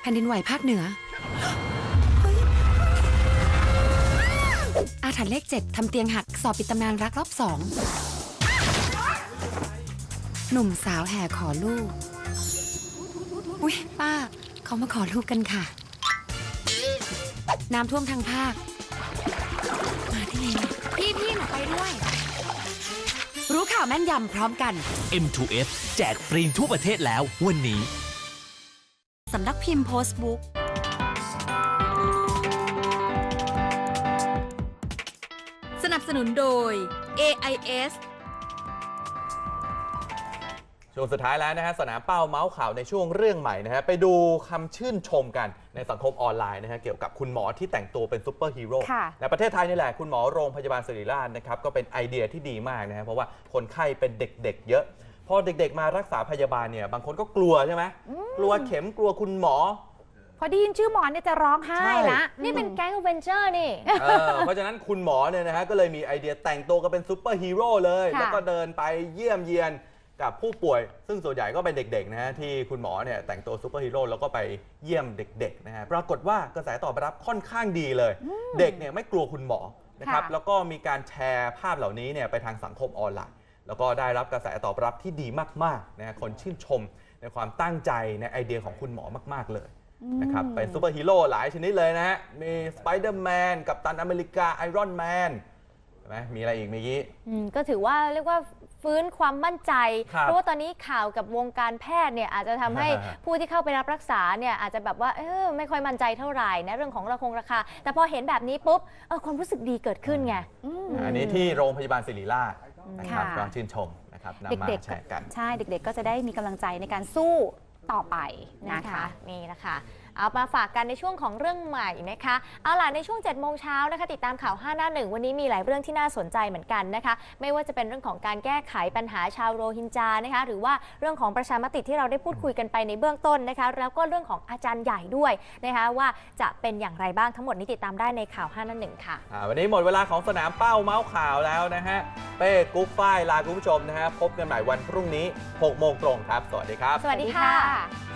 แผ่นดินไหวภาคเหนือ อาถรรพ์เลขเจ็ดทำเตียงหักสอบปิดตำนานรักรอบสอง หนุ่มสาวแห่ขอลูก อุ๊ย ป้า เขามาขอลูกกันค่ะ น้ำท่วมทางภาค มาได้ไงเนี่พี่พี่หนูไปด้วย รู้ข่าวแม่นยำพร้อมกัน M2F แจกฟรีทั่วประเทศแล้ววันนี้ สำนักพิมพ์โพสต์บุ๊กสนับสนุนโดย AIS ช่วงสุดท้ายแล้วนะฮะสนามเป้าเมาส์ข่าวในช่วงเรื่องใหม่นะฮะไปดูคำชื่นชมกันในสังคมออนไลน์นะฮะเกี่ยวกับคุณหมอที่แต่งตัวเป็นซูเปอร์ฮีโร่ค่ะในประเทศไทยนี่แหละคุณหมอโรงพยาบาลศิริราชนะครับก็เป็นไอเดียที่ดีมากนะฮะเพราะว่าคนไข้เป็นเด็กๆเยอะ พอเด็กๆมารักษาพยาบาลเนี่ย บางคนก็กลัวใช่ไหมกลัวเข็มกลัวคุณหมอ พอได้ยินชื่อหมอเนี่ยจะร้องไห้ใช่ละ นี่เป็นแก๊งเวนเจอร์นี่ เออเพราะฉะนั้นคุณหมอเนี่ยนะฮะก็เลยมีไอเดียแต่งตัวกันเป็นซูเปอร์ฮีโร่เลย ค่ะ แล้วก็เดินไปเยี่ยมเยียนกับผู้ป่วย ซึ่งส่วนใหญ่ก็เป็นเด็กๆนะฮะที่คุณหมอเนี่ยแต่งตัวซูเปอร์ฮีโร่แล้วก็ไปเยี่ยมเด็กๆนะฮะปรากฏว่ากระแสตอบรับค่อนข้างดีเลย เด็กเนี่ยไม่กลัวคุณหมอนะครับค่ะ แล้วก็มีการแชร์ภาพเหล่านี้เนี่ยไปทางสังคมออนไลน์ แล้วก็ได้รับกระแสตอบรับที่ดีมากๆนะฮะคนชื่นชมในความตั้งใจในไอเดียของคุณหมอมาก ๆเลยนะครับเป็นซูเปอร์ฮีโร่หลายชนิดเลยนะฮะมีสไปเดอร์แมนกับตันอเมริกาไอรอนแมนใช่ไหมมีอะไรอีกเมื่อกี้อืมก็ถือว่าเรียกว่าฟื้นความมั่นใจครับเพราะว่าตอนนี้ข่าวกับวงการแพทย์เนี่ยอาจจะทำให้ฮะผู้ที่เข้าไปรับรักษาเนี่ยอาจจะแบบว่าเออไม่ค่อยมั่นใจเท่าไหร่นะเรื่องของราคงราคา แต่พอเห็นแบบนี้ปุ๊บเออความรู้สึกดีเกิดขึ้นไงอันนี้ที่โรงพยาบาลศิริราช นะครับค่ะ ก็ชื่นชมนะครับนำมาเด็กแชร์กัน ๆใช่เด็กๆ ก็จะได้มีกำลังใจในการสู้ต่อไปนะนะคะคะ นี่นะคะ เอามาฝากกันในช่วงของเรื่องใหม่นะคะ เอาล่ะในช่วง7จ็ดโมงเช้านะคะ ติดตามข่าว 5 หน้าหนึ่งวันนี้มีหลายเรื่องที่น่าสนใจเหมือนกันนะคะ ไม่ว่าจะเป็นเรื่องของการแก้ไขปัญหาชาวโรฮิงญานะคะ หรือว่าเรื่องของประชามติที่เราได้พูดคุยกันไปในเบื้องต้นนะคะ แล้วก็เรื่องของอาจารย์ใหญ่ด้วยนะคะว่าจะเป็นอย่างไรบ้างทั้งหมดนี้ติดตามได้ในข่าว5หน้าหนึ่งค่ะอ่าวันนี้หมดเวลาของสนามเป้าเมาส์ข่าวแล้วนะฮะเป้กุ๊กฝ้ายลาคุณผู้ชมนะฮะพบกันใหม่วันพรุ่งนี้6โมงตรงครับ สวัสดีครับ สวัสดีค่ะ